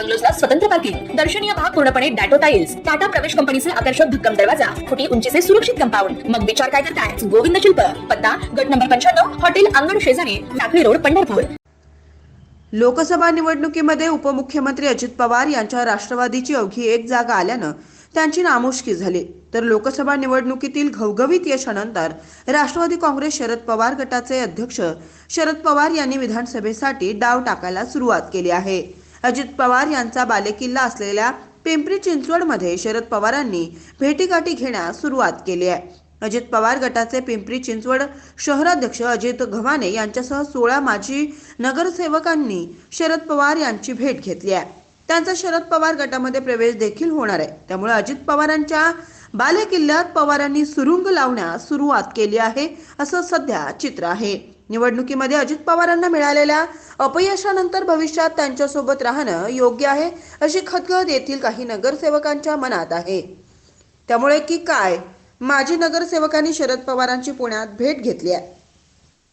बंगलोजला स्वतंत्र पार्किंग दर्शनीय भाग पूर्णपणे डॅटो टाईल्स टाटा प्रवेश कंपनीचे आकर्षक भक्कम दरवाजा खोटी उंचीचे सुरक्षित कंपाऊंड. मग विचार काय करताय? गोविंद शिल्प पत्ता गट नंबर पंच्याण्णव हॉटेल अंगण शेजारी टाकळी रोड पंढरपूर. लोकसभा निवडणुकीमध्ये उपमुख्यमंत्री अजित पवार यांच्या राष्ट्रवादीची अवघी एक जागा आल्यानं त्यांची नामुष्की झाली. तर लोकसभा निवडणुकीतील घवघवीत यशानंतर राष्ट्रवादी काँग्रेस शरद पवार गटाचे अध्यक्ष शरद पवार यांनी विधानसभेसाठी डाव टाकायला सुरुवात केली आहे. अजित पवार यांचा बालेकिल्ला असलेल्या पिंपरी चिंचवडमध्ये शरद पवारांनी भेटीगाठी घेण्यास सुरुवात केली आहे. अजित पवार गटाचे पिंपरी चिंचवड शहराध्यक्ष अजित घवाने यांच्यासह सोळा माजी नगरसेवकांनी शरद पवार यांची भेट घेतली आहे. त्यांचा शरद पवार गटामध्ये प्रवेश देखील होणार आहे. त्यामुळे अजित पवारांच्या बालेकिल्ल्यात पवारांनी सुरुंग लावण्यास सुरुवात केली आहे असं सध्या चित्र आहे. निवडणुकीमध्ये अजित पवारांना मिळालेल्या अपयशानंतर भविष्यात त्यांच्यासोबत राहणं योग्य आहे अशी खतखत येथील काही नगरसेवकांच्या मनात आहे. त्यामुळे की काय? माजी नगरसेवकांनी शरद पवारांची पुण्यात भेट घेतली आहे.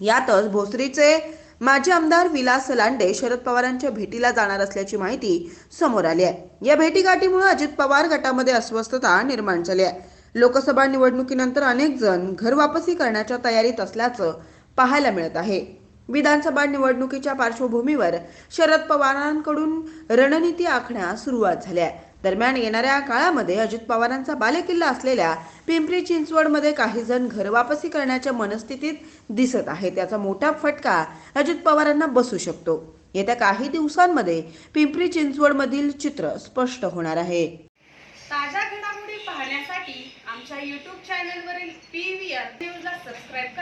यातच भोसरीचे माजी आमदार विलास लांडे शरद पवारांच्या भेटीला जाणार असल्याची माहिती समोर आली आहे. या भेटीगाठीमुळे अजित पवार गटामध्ये अस्वस्थता निर्माण झाली आहे. लोकसभा निवडणुकीनंतर अनेक जण घरवापसी करण्याच्या तयारीत असल्याचं पाहायला मिळत आहे. विधानसभा निवडणुकीच्या पार्श्वभूमीवर शरद पवारांकडून रणनीती आखण्यास सुरुवात झाल्या. दरम्यान येणाऱ्या काळामध्ये अजित पवारांचा बालेकिल्ला असलेल्या पिंपरी चिंचवडमध्ये काही जण घरवापसी करण्याच्या मनस्थितीत दिसत आहे त्याचा मोठा फटका अजित पवारांना बसू शकतो. येत्या काही दिवसांमध्ये पिंपरी चिंचवडमधील चित्र स्पष्ट होणार आहे. ताज्या घडामोडी पाहण्यासाठी आमच्या यूट्यूब चॅनलवरील पी व्ही आर न्यूजला सबस्क्राईब करा.